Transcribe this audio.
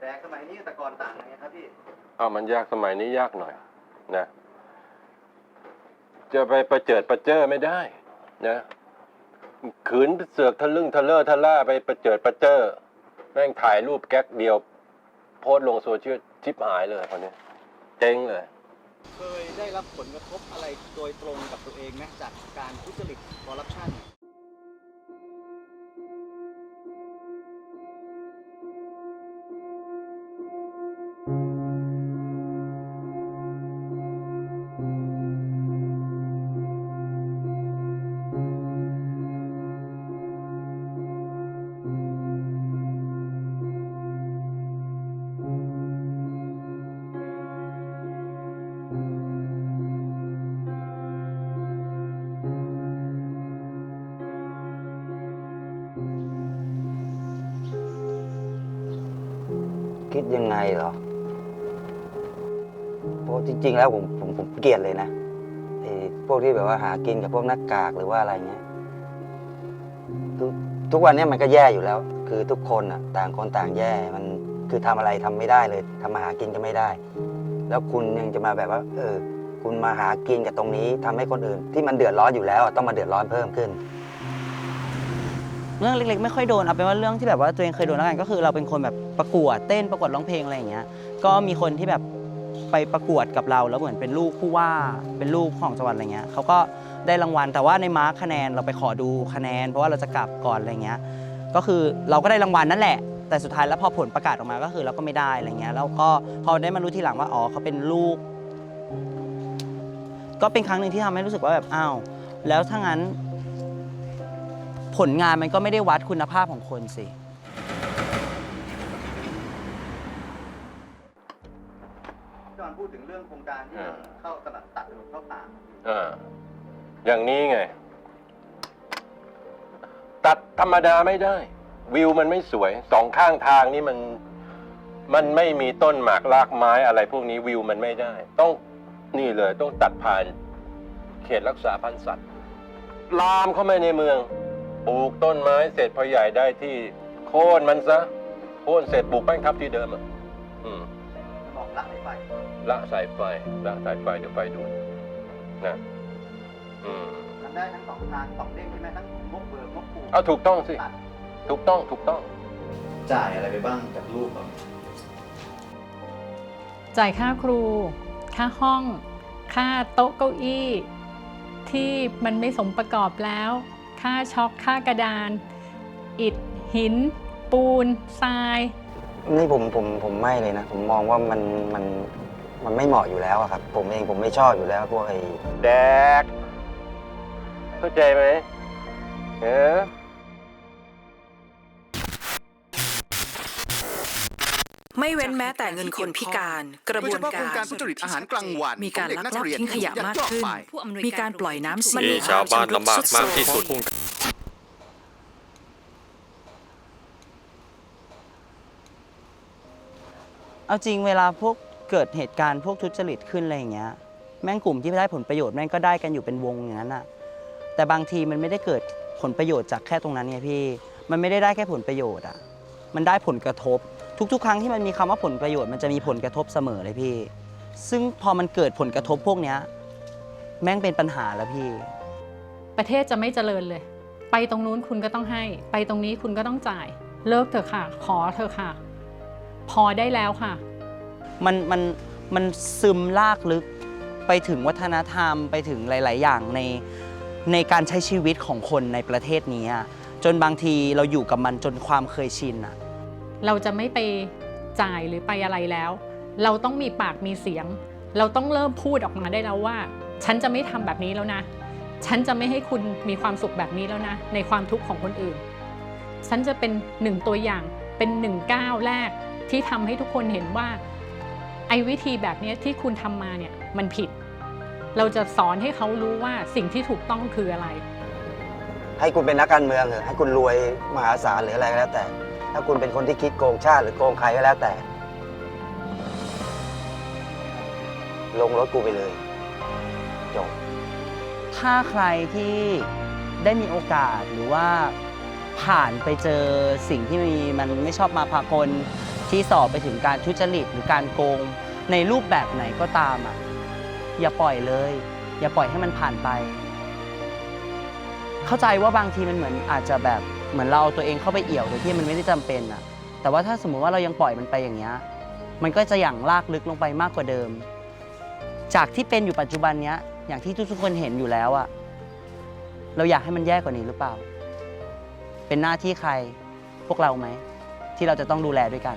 แต่สมัยนี้แต่ก่อนต่างกันไงครับพี่เอามันยากสมัยนี้ยากหน่อย นะ จะไปประเจิดประเจ้อไม่ได้ นะขืนเสือกทะลึ่งทะเลอทะล่าไปประเจิดประเจ้อแม่งถ่ายรูปแก๊กเดียว โพสต์ลงโซเชียลชิปหายเลยคนนี้เจ๊งเลย เคยได้รับผลกระทบอะไรโดยตรงกับตัวเองไหมจากการทุจริตคอร์รัปชัน คิดยังไงเหรอเพราะจริง ๆ แล้วผมผมผมเกลียดเลยนะไอ้พวกที่แบบว่าหากินกับพวกหน้ากากหรือว่าอะไรเงี้ยทุกทุกวันเนี้มันก็แย่อยู่แล้ว คือทุกคนอะ ต่างคนต่างแย่มันคือทำอะไรทำไม่ได้เลยทำมาหากินก็ไม่ได้ แล้วคุณยังจะมาแบบว่า เออ คุณมาหากินกับตรงนี้ทำให้คนอื่น ที่มันเดือดร้อนอยู่แล้ว ต้องมาเดือดร้อนเพิ่มขึ้น เรื่องเล็กๆไม่ค่อยโดนเอาเป็นว่าเรื่องที่แบบว่าตัวเองเคยโดนแล้วกันก็คือเราเป็นคนแบบประกวดเต้นประกวดร้องเพลงอะไรอย่างเงี้ย ก็มีคนที่แบบไปประกวดกับเราแล้วเหมือนเป็นลูกผู้ว่าเป็นลูกของจังหวัดอะไรเงี้ยเขาก็ได้รางวัลแต่ว่าในมาร์คคะแนนเราไปขอดูคะแนน เพราะว่าเราจะกลับก่อนอะไรเงี้ยก็คือเราก็ได้รางวัลนั่นแหละ แต่สุดท้ายแล้วพอผลประกาศออกมาก็คือเราก็ไม่ได้อะไรเงี้ยแล้วก็พอได้มารู้ทีหลังว่าอ๋อเขาเป็นลูก ก็เป็นครั้งหนึ่งที่ทำให้รู้สึกว่าแบบอ้าวแล้วถ้างั้น ผลงานมันก็ไม่ได้วัดคุณภาพของคนสิจอนพูดถึงเรื่องโครงการที่อ่าเข้าตลาดตัดถนนเข้าป่าอ่าอย่างนี้ไง ตัดธรรมดาไม่ได้ วิวมันไม่สวยสองข้างทางนี่มัน มันไม่มีต้นหมากรากไม้อะไรพวกนี้วิวมันไม่ได้ ต้องนี่เลยต้องตัดผ่าน เขตรักษาพันธุ์สัตว์ ลามเข้ามาในเมือง ปลูกต้นไม้เสร็จพอใหญ่ได้ที่ โค่นมันซะ โค่นเสร็จปลูกแป้งทับที่เดิมอะอืมบอกละให้ไปละสายไฟละสายไฟเดี๋ยวไฟดูดนะอืมทำได้ทั้งสองทางสองเด้งใช่ไหมทั้งงบเบิกงบปลูกเอาถูกต้องสิ ตัดถูกต้องถูกต้อง จ่ายอะไรไปบ้างกับลูกครับจ่ายค่าครู ค่าห้อง ค่าโต๊ะเก้าอี้ ที่มันไม่สมประกอบแล้ว ค่าช็อกค่ากระดาน อิฐหิน ปูนทราย นี่ผมผมผมไม่เลยนะ ผมมองว่ามันมันมันไม่เหมาะอยู่แล้วอะครับ ผมเองผมไม่ชอบอยู่แล้วพวกไอ้แดก เข้าใจไหมเออไม่เว้นแม้แต่เงินคนพิการ กระบโดยวเฉนพาะโครกางรการทุจริตอาหารกลางวันมีการของลักเด็ลอบเรียนทิ้งขยะมากขึ้นยักยอกไปมีการปล่อยน้ำเสียที่ชาวบ้านลำบากมากที่สุด เอาจริงเวลาพวกเกิดเหตุการณ์พวกทุจริตขึ้นอะไรอย่างเงี้ยแม่งกลุ่มที่ได้ผลประโยชน์แม่งก็ได้กันอยู่เป็นวงอย่างนั้นอะแต่บางทีมันไม่ได้เกิดผลประโยชน์จากแค่ตรงนั้นไงพี่ มันไม่ได้ได้แค่ผลประโยชน์อะมันได้ผลกระทบ ทุก ๆ ครั้งที่มันมีคำว่าผลประโยชน์มันจะมีผลกระทบเสมอเลยพี่ ซึ่งพอมันเกิดผลกระทบพวกเนี้ยแม่งเป็นปัญหาแล้วพี่ ประเทศจะไม่เจริญเลย ไปตรงนู้นคุณก็ต้องให้ ไปตรงนี้คุณก็ต้องจ่าย เลิกเถอะค่ะ ขอเถอะค่ะ พอได้แล้วค่ะ มันมันมันซึมลากลึกไปถึงวัฒนธรรมไปถึงหลาย ๆ อย่างในในการใช้ชีวิตของคนในประเทศนี้อะจนบางทีเราอยู่กับมันจนความเคยชินอะเราจะไม่ไปจ่ายหรือไปอะไรแล้ว เราต้องมีปากมีเสียง เราต้องเริ่มพูดออกมาได้แล้วว่า ฉันจะไม่ทำแบบนี้แล้วนะ ฉันจะไม่ให้คุณมีความสุขแบบนี้แล้วนะ ในความทุกข์ของคนอื่น ฉันจะเป็นหนึ่งตัวอย่างเป็นหนึ่งก้าวแรก ที่ทำให้ทุกคนเห็นว่าไอ้วิธีแบบเนี้ยที่คุณทำมาเนี่ยมันผิด เราจะสอนให้เขารู้ว่าสิ่งที่ถูกต้องคืออะไร ให้คุณเป็นนักการเมืองเหรอให้คุณรวยมหาศาลหรืออะไรก็แล้วแต่ ถ้าคุณเป็นคนที่คิดโกงชาติหรือโกงใครก็แล้วแต่ ลงรถกูไปเลยจบถ้าใครที่ได้มีโอกาสหรือว่าผ่านไปเจอสิ่งที่มีมันไม่ชอบมาพากล ที่สอบไปถึงการทุจริตหรือการโกง ในรูปแบบไหนก็ตามอะอย่าปล่อยเลย อย่าปล่อยให้มันผ่านไป เข้าใจว่าบางทีมันเหมือนอาจจะแบบเหมือนเราเอาตัวเองเข้าไปเอี่ยวโดยที่มันไม่ได้จำเป็นอะ แต่ว่าถ้าสมมุติว่าเรายังปล่อยมันไปอย่างเงี้ยมันก็จะอย่างลากลึกลงไปมากกว่าเดิม จากที่เป็นอยู่ปัจจุบันเนี้ยอย่างที่ทุกๆคนเห็นอยู่แล้วอะเราอยากให้มันแย่กว่านี้หรือเปล่า เป็นหน้าที่ใครพวกเราไหม ที่เราจะต้องดูแลด้วยกัน